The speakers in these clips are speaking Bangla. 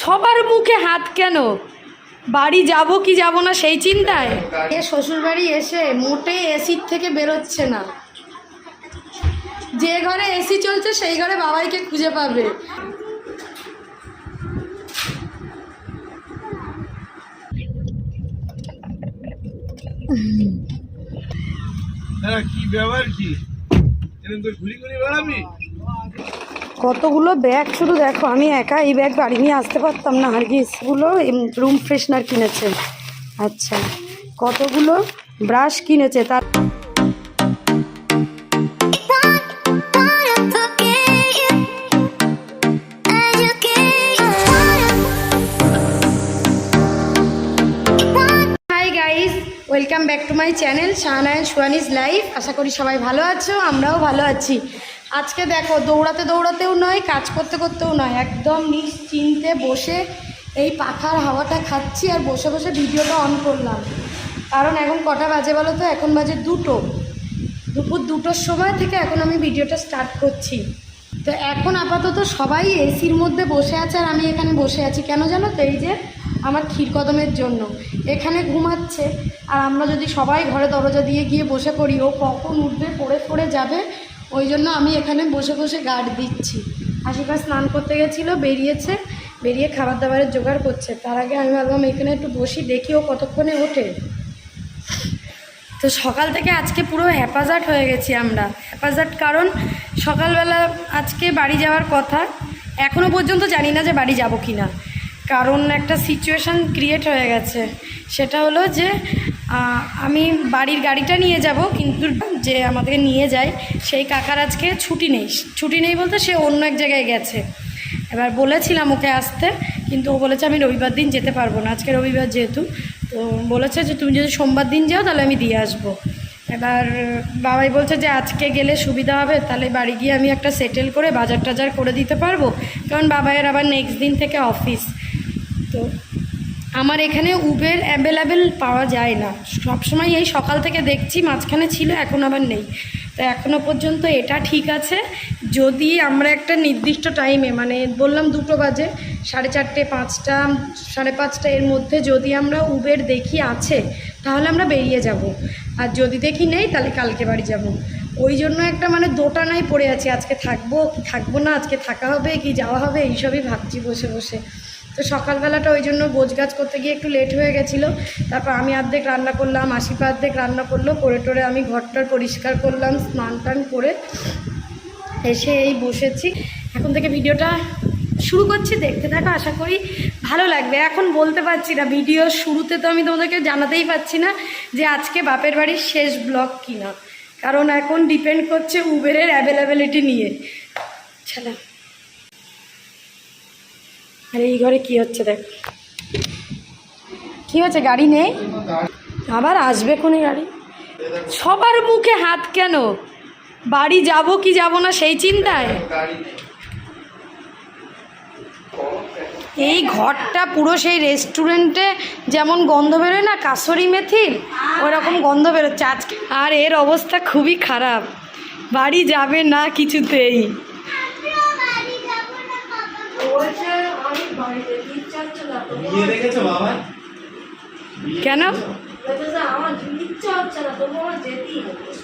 সবার মুখে হাত কেন? বাড়ি যাব কি যাব না সেই চিন্তায়? এ শ্বশুর বাড়ি এসে মোটে এসির থেকে বেরোচ্ছে না। যে ঘরে এসি চলছে সেই ঘরে বাবাইকে খুঁজে পাবে। হ্যাঁ কি ব্যবহার কি? এরকম করে ঘুরি ঘুরি বেড়াবি? কতগুলো ব্যাগ শুধু দেখো, আমি একা এই ব্যাগ বাড়ি নিয়ে আসতে পারতাম না। আর হারগিসগুলো রুম ফ্রেশনার কিনেছে। আচ্ছা কতগুলো ব্রাশ কিনেছে? তার welcome back to my channel Shahnayan সুয়ানিজ life আশা করি সবাই ভালো আছো, আমরাও ভালো আছি। আজকে দেখো, দৌড়াতে দৌড়াতেও নয়, কাজ করতে করতেও নয়। একদম নিশ্চিন্তে বসে এই পাখার হাওয়াটা খাচ্ছি আর বসে বসে ভিডিওটা অন করলাম। কারণ এখন কটা বাজে বলো তো? এখন বাজে দুটো। দুপুর দুটোর সময় থেকে এখন আমি ভিডিওটা স্টার্ট করছি। তো এখন আপাতত সবাই এসির মধ্যে বসে আছে আর আমি এখানে বসে আছি। কেন জানো তো? এই যে আমার ক্ষীরকদমের জন্য। এখানে ঘুমাচ্ছে। আর আমরা যদি সবাই ঘরে দরজা দিয়ে গিয়ে বসে পড়ি, ও কখন উঠবে, পড়ে পড়ে যাবে ওই জন্য আমি এখানে বসে বসে গার্ড দিচ্ছি। আশিফা স্নান করতে গেছিল, বেরিয়েছে, বেরিয়ে খাবার দাবারের জোগাড় করছে। তার আগে আমি ভাবলাম এখানে একটু বসি, দেখি ও কতক্ষণে ওঠে। তো সকাল থেকে আজকে পুরো হ্যাপাজার্ট হয়ে গেছি আমরা। হ্যাপাজার্ট কারণ সকালবেলা আজকে বাড়ি যাওয়ার কথা। এখনও পর্যন্ত জানি না যে বাড়ি যাব কি না কারণ একটা সিচুয়েশান ক্রিয়েট হয়ে গেছে। সেটা হলো যে আমি বাড়ির গাড়িটা নিয়ে যাব, কিন্তু যে আমাদেরকে নিয়ে যায়, সেই কাকার আজকে ছুটি নেই। ছুটি নেই বলতে সে অন্য এক জায়গায় গেছে। এবার বলেছিলাম ওকে আসতে, কিন্তু ও বলেছে আমি রবিবার দিন যেতে পারব না, আজকে রবিবার যেহেতু। তো বলেছে যে তুমি যদি সোমবার দিন যাও, তাহলে আমি দিয়ে আসব। এবার বাবাই বলছে যে আজকে গেলে সুবিধা হবে, তাহলে বাড়ি গিয়ে আমি একটা সেটেল করে বাজার টাজার করে দিতে পারব। কারণ বাবাইয়ের আবার নেক্সট দিন থেকে অফিস তো আমার এখানে উবের অ্যাভেলেবেল পাওয়া যায় না। সবসময় এই সকাল থেকে দেখছি, মাঝখানে ছিল, এখন আবার নেই। তো এখনও পর্যন্ত এটা ঠিক আছে। যদি আমরা একটা নির্দিষ্ট টাইমে মানে বললাম দুটো বাজে, সাড়ে চারটে, পাঁচটা, সাড়ে পাঁচটা এর মধ্যে যদি আমরা উবের দেখি আছে, তাহলে আমরা বেরিয়ে যাব। আর যদি দেখি নেই, তাহলে কালকে বাড়ি যাব। ওই জন্য একটা মানে দোটানায় পড়ে আছি, আজকে থাকব কি থাকব না, আজকে থাকা হবে, কি যাওয়া হবে, এইসবই ভাবছি বসে বসে। তো সকালবেলাটা ওই জন্য গাছ করতে গিয়ে একটু লেট হয়ে গেছিল। তারপর আমি অর্ধেক রান্না করলাম আশিপা অর্ধেক রান্না করল, করে টোরে আমি ঘরটার পরিষ্কার করলাম, স্নান টান করে এসে এই বসেছি। এখন থেকে ভিডিওটা শুরু করছি, দেখতে থাকো, আশা করি ভালো লাগবে। এখন বলতে পারছি না, ভিডিও শুরুতে তো আমি তোমাদেরকে জানাতেই পারছি না যে আজকে বাপের বাড়ির শেষ ব্লগ কিনা। কারণ এখন ডিপেন্ড করছে উবেরের অ্যাভেলেবিলিটি নিয়ে। ছাড়া আর এই ঘরে কি হচ্ছে দেখ। কি হচ্ছে গাড়ি নেই? আবার আসবে কোনে গাড়ি? সবার মুখে হাত কেন? বাড়ি যাব কি যাব না সেই চিন্তায়। এই ঘরটা পুরো সেই রেস্টুরেন্টে যেমন গন্ধ বেরোয় না কাসরি মেথির ওরকম গন্ধ বেরোচ্ছে। আজকে আর এর অবস্থা খুবই খারাপ। বাড়ি যাবে না কিছুতেই। কেন?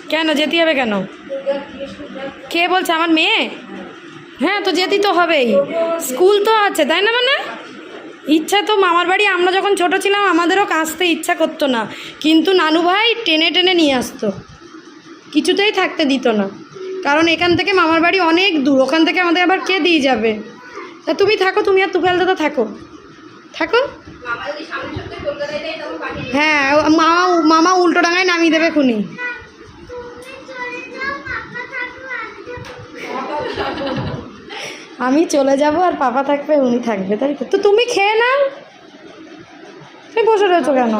কেন? যেতে হবে কেন? কে বলছে? আমার মেয়ে? হ্যাঁ তো যেতেই তো হবেই। স্কুল তো আছে, তাই না মানে? ইচ্ছা তো মামার বাড়ি। আমরা যখন ছোট ছিলাম, আমাদেরও কাঁচতে ইচ্ছা করতো না। কিন্তু নানু ভাই টেনে টেনে নিয়ে আসতো। কিছুতেই থাকতে দিত না। কারণ এখান থেকে মামার বাড়ি অনেক দূর। ওখান থেকে আমাদের আবার কে দিয়ে যাবে? তা তুমি থাকো, তুমি আর তুফাল দাদা থাকো। থাকো? হ্যাঁ মামা মামা উল্টো ডাঙায় নামিয়ে দেবে খুনি। আমি চলে যাব আর পাপা থাকবে, উনি থাকবে, তাই তো? তুমি খেয়ে নাও। তুমি বসে রয়েছো কেন?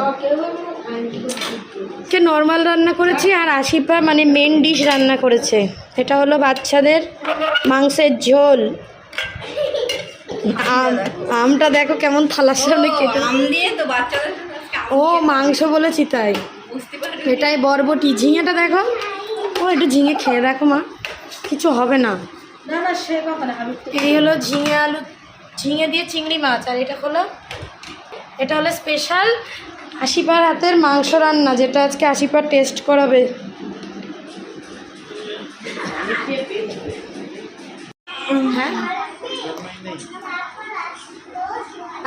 কে নর্মাল রান্না করেছি আর আশিপা মানে মেন ডিশ রান্না করেছে। এটা হলো বাচ্চাদের মাংসের ঝোল। আমটা দেখো কেমন থালার সামনে কেটে ও মাংস বলেছি তাই। এটাই বরবটি। ঝিঙেটা দেখো। ও একটু ঝিঙে খেয়ে দেখো মা। কিছু হবে না। না না সে কথা না আমি এই হলো ঝিঙে আলু ঝিঙে দিয়ে চিংড়ি মাছ আর এটা হলো এটা হলো স্পেশাল আশিপার হাতের মাংস রান্না যেটা আজকে আশিপার টেস্ট করাবে। হ্যাঁ?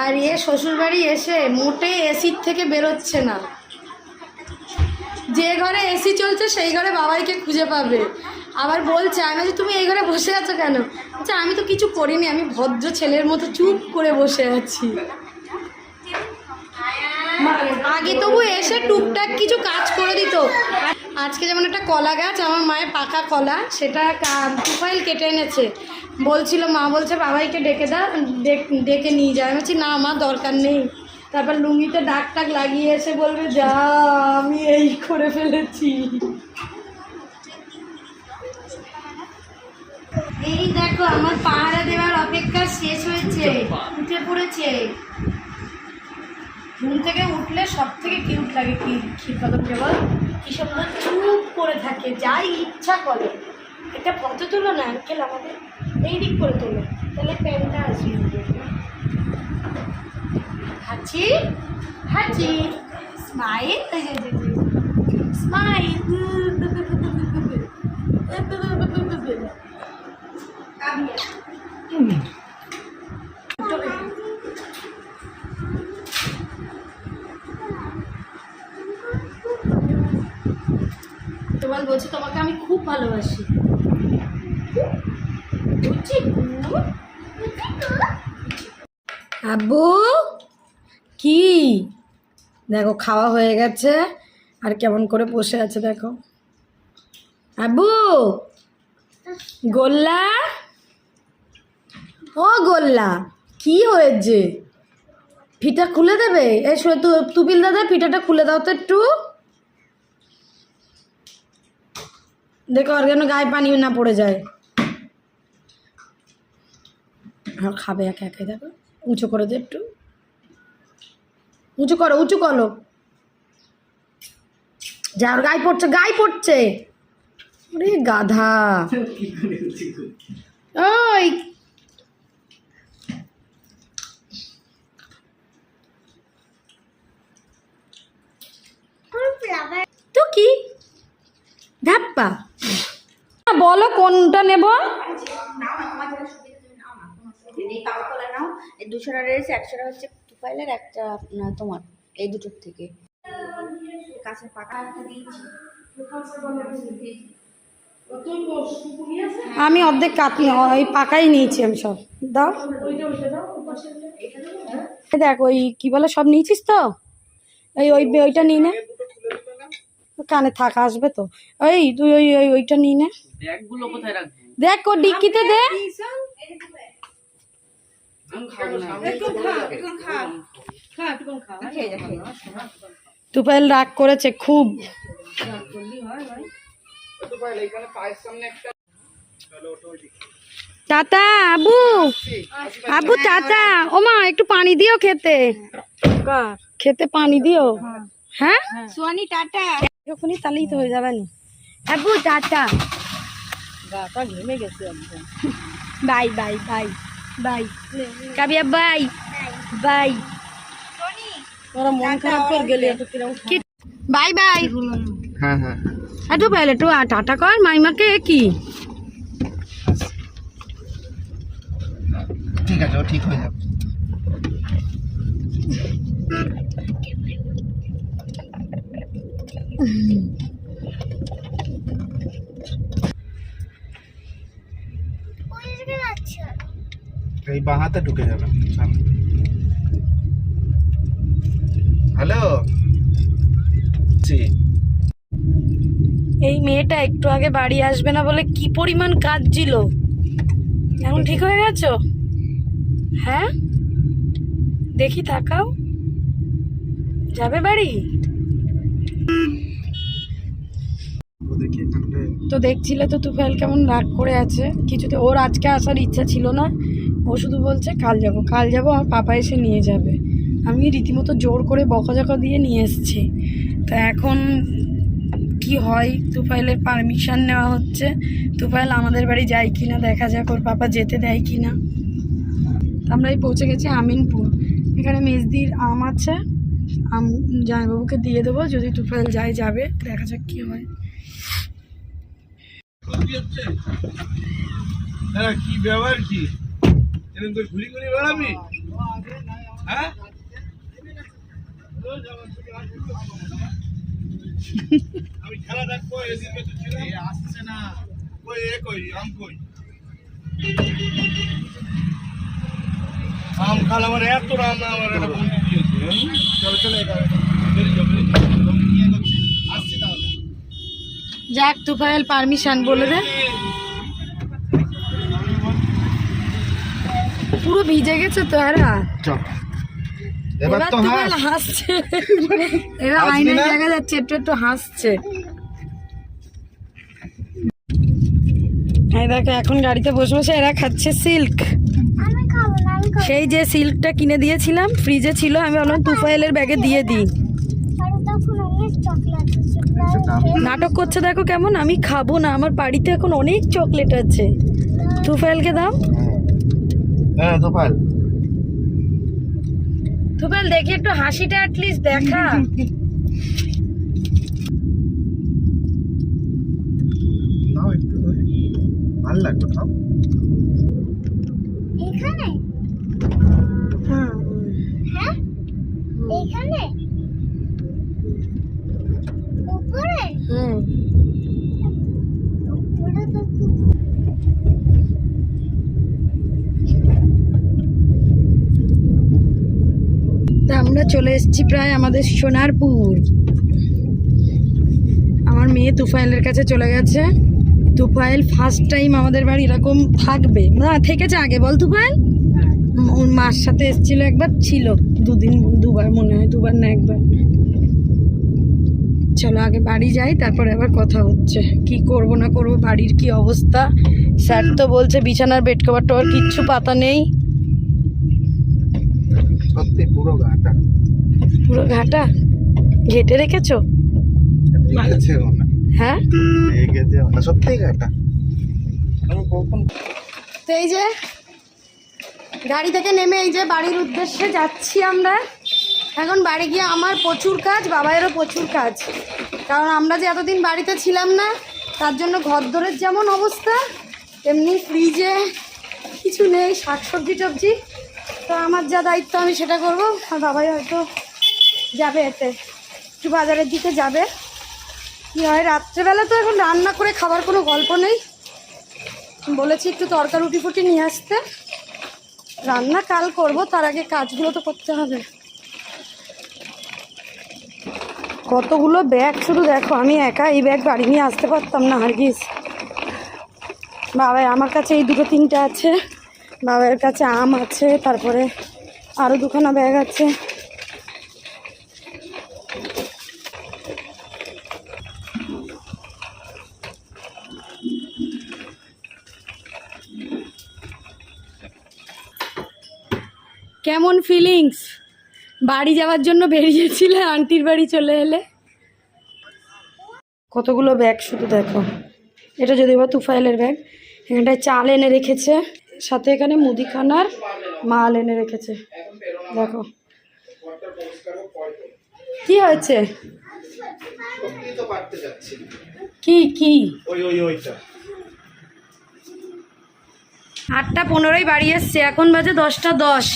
আর এ শ্বশুরবাড়ি এসে মোটে এসির থেকে বেরোচ্ছে না। যে ঘরে এসি চলছে, সেই ঘরে বাবাইকে খুঁজে পাবে। আবার বলছে, আমি বলছি, তুমি এই ঘরে বসে আছো কেন? আচ্ছা আমি তো কিছু করিনি, আমি ভদ্র ছেলের মতো চুপ করে বসে আছি। আগে তবু এসে টুকটাক কিছু কাজ করে দিত। আজকে যেমন একটা কলা গাছ, আমার মায়ের পাকা কলা, সেটা প্রোফাইল কেটে এনেছে। বলছিল, মা বলছে, বাবাইকে ডেকে দা ডেক- নিয়ে যায় আমি বলছি, না মা, দরকার নেই। তারপর লুঙ্গিতে ডাক টাক লাগিয়ে এসে বলবে, যা, আমি এই করে ফেলেছি। এই দেখো, আমার পাহারা দেওয়ার অপেক্ষা শেষ হয়েছে, উঠে পড়েছে। ঘুম থেকে উঠলে সব থেকে কিউট লাগে কি ক্ষীরকদমকে বল কি সুন্দর চুপ করে থাকে যাই ইচ্ছা করে। এটা ফটো তুলো না আঙ্কেল আমাদের এই দিক করে তোলো। তাহলে প্যান্টটা আসবে। হাঁচি হাঁচি। Smile smile. তোমার বলছি, তোমাকে আমি খুব ভালোবাসি। আব্বু, কি? দেখো, খাওয়া হয়ে গেছে। আর কেমন করে বসে আছে দেখো। আব্বু, গোল্লা? ও গোল্লা, কি হয়েছে? ফিটা খুলে দেবে? এই শো তু তুপিল দাদা, ফিটাটা খুলে দাও তো একটু। দেখো আর যেন গায়ে পানি না পড়ে যায়। আর খাবে একে একে দেখো। উঁচু করে দে একটু। উঁচু করো উঁচু করো। যা ওর গায়ে পড়ছে গায়ে পড়ছে। ওরে গাধা। ওই। তো কি? ধাপ্পা বলো কোনটা নেব? এই পাকা কলা নাও দুশো টাকা রয়েছে একশো হচ্ছে একটা তোমার এই দুটোর থেকে কাছে পাকা আমি অর্ধেক কাটি ওই পাকাই নিয়েছি আমি সব। দাও। দেখ, ওই কি বলে, সব নিয়েছিস তো? এই ওই ওইটা নিয়ে নে। কানে থাকা আসবে তো। ওই তুই ওই ওই ওইটা নিয়ে নে। ব্যাগগুলো কোথায় রাখব? দেখ ও ডিক্কিতে দে। তুফাইল রাগ করেছে খুব। টাটা আবু। আবু টাটা ওমা একটু পানি দিও খেতে। খেতে পানি দিও। হ্যাঁ? সোয়ানি টাটা। যখনই তাহলেই তো হয়ে যাবে নি। Abu tata. Bye bye bye bye. Kabiya bye bye. তোরা মন খারাপ করে গেলে বাই বাই। হ্যাঁ হ্যাঁ। একটু পেলে একটু টাটা কর মাইমাকে কি? ঠিক আছে ও ঠিক হয়ে যাবে। এই বাহাতে ঢুকে যাবে হ্যালো? এই মেয়েটা একটু আগে বাড়ি আসবে না বলে কি পরিমাণ কাঁদছিল? এখন ঠিক হয়ে গেছো? হ্যাঁ? দেখি তাকাও। যাবে বাড়ি দেখি এখানটায় তো দেখছিলে তো তুফাইল কেমন রাগ করে আছে? কিছুতে ওর আজকে আসার ইচ্ছা ছিল না। ও শুধু বলছে, কাল যাব কাল যাব, আমার পাপা এসে নিয়ে যাবে। আমি রীতিমতো জোর করে বকাঝকা দিয়ে নিয়ে এসেছি। তা এখন কি হয়? তুফাইলের পারমিশন নেওয়া হচ্ছে। তুফাইল আমাদের বাড়ি যায় কি না দেখা যাক ওর পাপা যেতে দেয় কি না আমরা এই পৌঁছে গেছি আমিনপুর। এখানে মেজদির আম আছে। আম জামাইবাবুকে দিয়ে দেবো, যদি তুফাইল যায়, যাবে। দেখা যাক কী হয়। কি কি ব্যবহার কি? এরকম করে ঘুরি ঘুরি বেড়াবি? হ্যাঁ? আমি খেলা দেখব এদিকে তো ছেলে আসছে না। কই এ কই আম কই? আম খাল আমার এত রান্না আমার একটা বন্ধু দিয়েছে। হ্যাঁ? চলো চলো এখানে বেরিয়ে যাও বেরিয়ে যাও তুমি নিয়ে যাচ্ছি আসছি তাহলে যাক তুফাইল পারমিশন বলে দে। পুরো ভিজে গেছে তো এরা। এবার তো হাসছে। এরা হাসবি আয়নায় দেখা যাচ্ছে একটু একটু হাসছে। এই দেখো এখন গাড়িতে বসে বসে এরা খাচ্ছে সিল্ক। আমি খাব না আমি সেই যে সিল্কটা কিনে দিয়েছিলাম ফ্রিজে ছিল আমি ভাবলাম তুফাইলের ব্যাগে দিয়ে দিই আরে তখন অনেক চকলেট নাটক করছে দেখো কেমন আমি খাব না আমার বাড়িতে এখন অনেক চকলেট আছে। তুফাইলকে দাও। হ্যাঁ তুফাইল দেখি একটু হাসিটা অ্যাটলিস্ট দেখা। নাও একটু ভালো লাগবে খাও এখানে হ্যাঁ এখানে উপরে হুম উপরে তো তা আমরা চলে এসেছি প্রায় আমাদের সোনারপুর। আমার মেয়ে তুফাইলের কাছে চলে গেছে। তুফাইল ফার্স্ট টাইম আমাদের বাড়ি এরকম থাকবে। না, থেকেছে আগে, বল তুফাইল ওর মার সাথে এসেছিল একবার, ছিল। দুদিন, দুবার, মনে হয় দুবার না একবার। চলো আগে বাড়ি যাই, তারপরে আবার কথা হচ্ছে। কি করব, না করব, বাড়ির কি অবস্থা? স্যার তো বলছে বিছানার বেড কভার টভার কিচ্ছু পাতা নেই। সত্যি পুরো গাটা পুরো ঘাটা? ঘেটে রেখেছো? হ্যাঁ। সত্যি তো এই যে গাড়ি থেকে নেমে এই যে বাড়ির উদ্দেশ্যে যাচ্ছি আমরা। এখন বাড়ি গিয়ে আমার প্রচুর কাজ বাবাইয়েরও প্রচুর কাজ। কারণ আমরা যে এতদিন বাড়িতে ছিলাম না তার জন্য ঘর দরের যেমন অবস্থা তেমনি ফ্রিজে কিছু নেই শাকসবজি টবজি তো আমার যা দায়িত্ব, আমি সেটা করব। আর বাবাই হয়তো যাবে এতে। একটু বাজারের দিকে যাবে। কী হয়, রাত্রেবেলা তো এখন রান্না করে খাবার কোনো গল্প নেই। বলেছি একটু তরকা রুটি ফুটি নিয়ে আসতে। রান্না কাল করব, তার আগে কাজগুলো তো করতে হবে। কতগুলো ব্যাগ? শুধু দেখো, আমি একা এই ব্যাগ বাড়ি নিয়ে আসতে পারতাম না হারগিস বাবাই, আমার কাছে এই দুটো তিনটে আছে। বাবার কাছে আম আছে, তারপরে আরও দুখানা ব্যাগ আছে। কেমন ফিলিংস বাড়ি যাওয়ার জন্য বেরিয়েছিলে, আন্টির বাড়ি চলে এলে? কতগুলো ব্যাগ শুধু দেখো। এটা যদি বা তুফাইলের ব্যাগ, এখানটায় চাল এনে রেখেছে। সাথে এখানে মুদিখানার মাল এনে রেখেছে। দেখো। কি হয়েছে? কি কি? আটটা পনেরোই বাড়ি এসছে এখন বাজে দশটা দশ।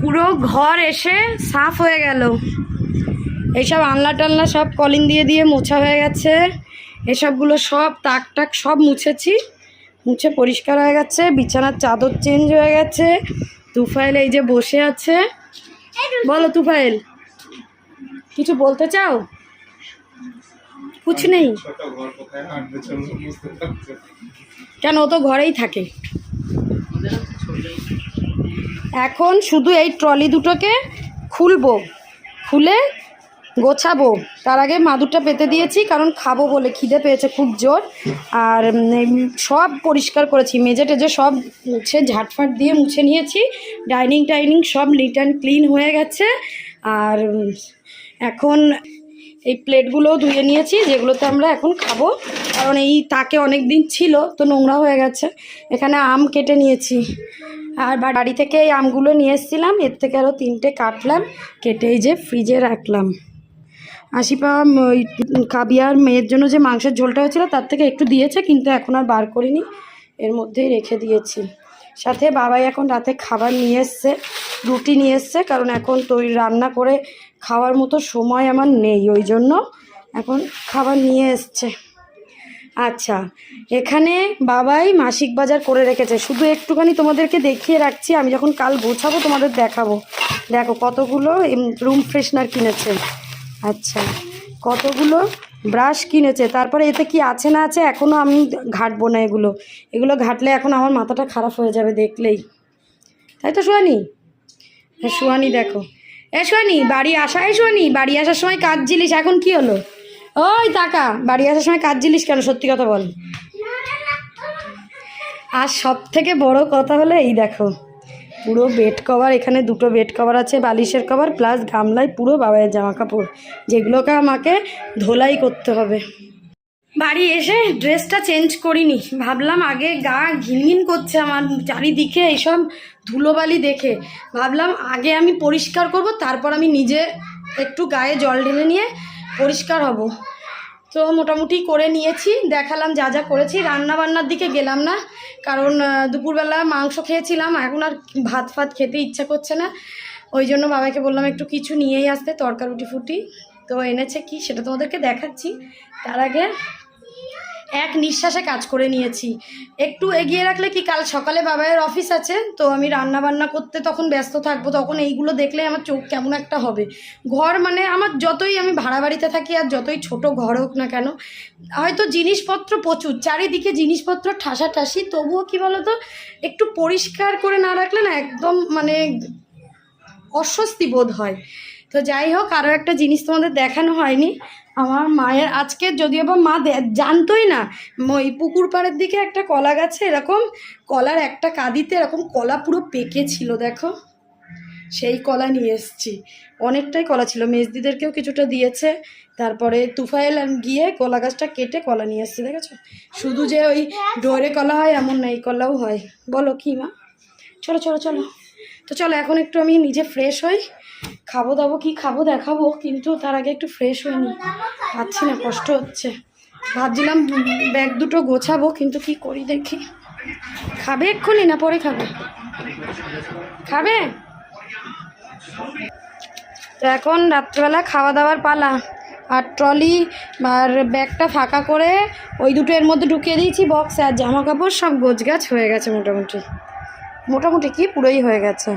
পুরো ঘর এসে সাফ হয়ে গেল। এইসব আনলা টানলা সব কলিং দিয়ে দিয়ে মোছা হয়ে গেছে। এসবগুলো সব তাক টাক সব মুছেছি। মুছে পরিষ্কার হয়ে গেছে, বিছানার চাদর চেঞ্জ হয়ে গেছে। তুফাইল এই যে বসে আছে। বলো তুফাইল, কিছু বলতে চাও? কুছ নেই। কেন, ও তো ঘরেই থাকে। এখন শুধু এই ট্রলি দুটোকে খুলবো। খুলে গোছাবো। তার আগে মাদুরটা পেতে দিয়েছি, কারণ খাব বলে খিদে পেয়েছে খুব জোর। আর সব পরিষ্কার করেছি, মেজে টেজে সব মুছে, ঝাটফাট দিয়ে মুছে নিয়েছি। ডাইনিং টাইনিং সব লিট অ্যান্ড ক্লিন হয়ে গেছে। আর এখন এই প্লেটগুলোও ধুয়ে নিয়েছি, যেগুলোতে আমরা এখন খাব। কারণ এই তাকে অনেক দিন ছিল, তো নোংরা হয়ে গেছে। এখানে আম কেটে নিয়েছি। আর বাড়ি থেকে এই আমগুলো নিয়ে এসেছিলাম, এর থেকে আরও তিনটে কাটলাম, কেটে এই যে ফ্রিজে রাখলাম। আশি পাওয়া ওই কাবিয়ার মেয়ের জন্য যে মাংসের ঝোলটা হয়েছিল, তার থেকে একটু দিয়েছে, কিন্তু এখন আর বার করিনি। এর মধ্যেই রেখে দিয়েছি। সাথে বাবাই এখন রাতে খাবার নিয়ে এসছে, রুটি নিয়ে এসছে, কারণ এখন তৈরি রান্না করে খাওয়ার মতো সময় আমার নেই, ওই জন্য এখন খাবার নিয়ে এসছে। আচ্ছা এখানে বাবাই মাসিক বাজার করে রেখেছে। শুধু একটুখানি তোমাদেরকে দেখিয়ে রাখছি, আমি যখন কাল গোছাবো তোমাদের দেখাবো। দেখো কতগুলো রুম ফ্রেশনার কিনেছে। আচ্ছা। কতগুলো ব্রাশ কিনেছে? তারপরে এতে কি আছে না আছে এখনও আমি ঘাটবো না এগুলো। এগুলো ঘাটলে এখন আমার মাথাটা খারাপ হয়ে যাবে দেখলেই। তাই তো সুয়ানি হ্যাঁ সুয়ানি দেখো। এ সুয়ানি বাড়ি আসা এই সুয়ানি বাড়ি আসার সময় কাজ জিলিস এখন কি হলো? ওই টাকা, বাড়ি আসার সময় কাজ জিলিস কেন? সত্যি কথা বল। আর সব থেকে বড় কথা হলো এই দেখো। পুরো বেড কভার এখানে দুটো বেড কভার আছে, বালিশের কভার প্লাস গামলায় পুরো বাবাইয়ের জামা কাপড় যেগুলোকে আমাকে ধোলাই করতে হবে। বাড়ি এসে ড্রেসটা চেঞ্জ করিনি, ভাবলাম আগে গা ঘিনঘিন করছে আমার চারিদিকে এইসব ধুলোবালি দেখে। ভাবলাম আগে আমি পরিষ্কার করব, তারপর আমি নিজে একটু গায়ে জল ঢেলে নিয়ে পরিষ্কার হব। তো মোটামুটি করে নিয়েছি, দেখালাম যা যা করেছি। রান্না বান্নার দিকে গেলাম না, কারণ দুপুরবেলা মাংস খেয়েছিলাম, এখন আর ভাত ফাত খেতে ইচ্ছা করছে না। ওই জন্য বাবাকে বললাম একটু কিছু নিয়েই আসতে তরকারুটি ফুটি তো এনেছে কি সেটা তোমাদেরকে দেখাচ্ছি। তার আগে এক নিঃশ্বাসে কাজ করে নিয়েছি। একটু এগিয়ে রাখলে কি কাল সকালে বাবাইয়ের অফিস আছে? তো আমি রান্না বান্না করতে তখন ব্যস্ত থাকব, তখন এইগুলো দেখলে আমার চোখ কেমন একটা হবে। ঘর মানে আমার যতই আমি ভাড়া বাড়িতে থাকি আর যতই ছোট ঘর হোক না কেন, হয়তো জিনিসপত্র প্রচুর, চারিদিকে জিনিসপত্র ঠাসাঠাসি, তবুও কি বলতো, একটু পরিষ্কার করে না রাখলে না একদম মানে অস্বস্তি বোধ হয়। তো যাই হোক আরও একটা জিনিস তোমাদের দেখানো হয়নি। আমার মায়ের আজকে যদিও বা মা জানতোই না, ওই পুকুর পাড়ের দিকে একটা কলা গাছে এরকম কলার একটা কাঁদিতে এরকম কলা পুরো পেকে ছিল, দেখো। সেই কলা নিয়ে এসছি। অনেকটাই কলা ছিল। মেজদিদেরকেও কিছুটা দিয়েছে। তারপরে তুফাইল গিয়ে কলা গাছটা কেটে কলা নিয়ে এসছে, দেখেছ? শুধু যে ওই ডোরে কলা হয়, এমন না, এই কলাও হয়। বলো কি মা? চলো চলো চলো। তো চলো, এখন একটু আমি নিজে ফ্রেশ হই। খাব দাবো কি খাব দেখাবো, কিন্তু তার আগে একটু ফ্রেশ হয়ে নি পাচ্ছি না, কষ্ট হচ্ছে। ভাবছিলাম ব্যাগ দুটো গোছাবো, কিন্তু কি করি দেখি। খাবে এক্ষুনি না পরে খাবে? খাবে? তো এখন রাত্রেবেলা খাওয়া দাওয়ার পালা, আর ট্রলি আর ব্যাগটা ফাঁকা করে ওই দুটো এর মধ্যে ঢুকিয়ে দিয়েছি বক্স আর জামা কাপড় সব গোছগাছ হয়ে গেছে মোটামুটি। মোটামুটি কি পুরোই হয়ে গেছে।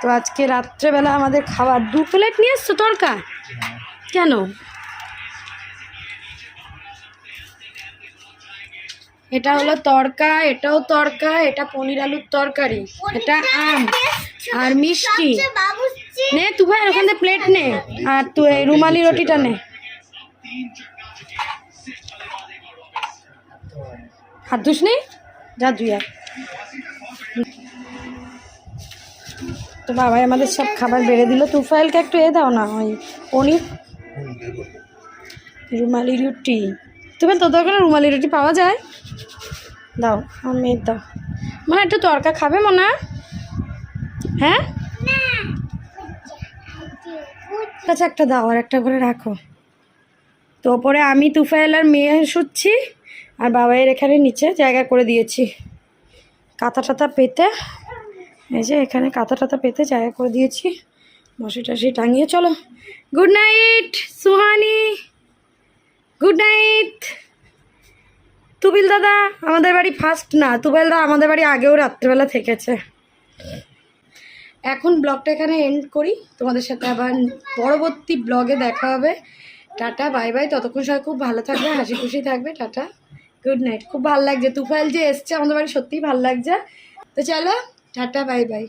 তো আজকে রাত্রেবেলা আমাদের খাবার দু প্লেট নিয়ে এসছো তরকা? কেন? এটা হলো তরকা এটাও তরকা এটা পনির আলুর তরকারি এটা আম আর মিষ্টি। নে তুই ভাই ওখান থেকে প্লেট নে। আর তুই এই রুমালি রুটিটা নে। হাত ধুস নি? যা ধুই আর তো বাবাই আমাদের সব খাবার বেড়ে দিল। তুফাইলকে একটু এ দাও না, ওই পনির। রুমালি রুটি। তুমি তোদের ওখানে রুমালি রুটি পাওয়া যায়? দাও মেয়ের দাও। মানে একটু তরকা খাবে মনে? হ্যাঁ? আচ্ছা একটা দাও আর একটা করে রাখো। তো ওপরে আমি তুফাইল আর মেয়ে শুচ্ছি, আর বাবাইয়ের এখানে নিচে জায়গা করে দিয়েছি। কাঁথা টাথা পেতে। এই যে এখানে কাঁথা টাথা পেতে জায়গা করে দিয়েছি। বসে টসে টাঙিয়ে চলো। Good night Suhani. Good night Tubil দাদা, আমাদের বাড়ি ফার্স্ট না। তুবিল দাদা আমাদের বাড়ি আগেও রাত্রেবেলা থেকেছে। এখন ব্লগটা এখানে এন্ড করি। তোমাদের সাথে আবার পরবর্তী ব্লগে দেখা হবে। টাটা বাই বাই ততক্ষণ সবাই খুব ভালো থাকবে, হাসি খুশি থাকবে। টাটা। গুড নাইট খুব ভালো লাগছে। তুফাইল যে এসছে আমাদের বাড়ি সত্যিই ভালো লাগছে। তো চলো। Tata bye by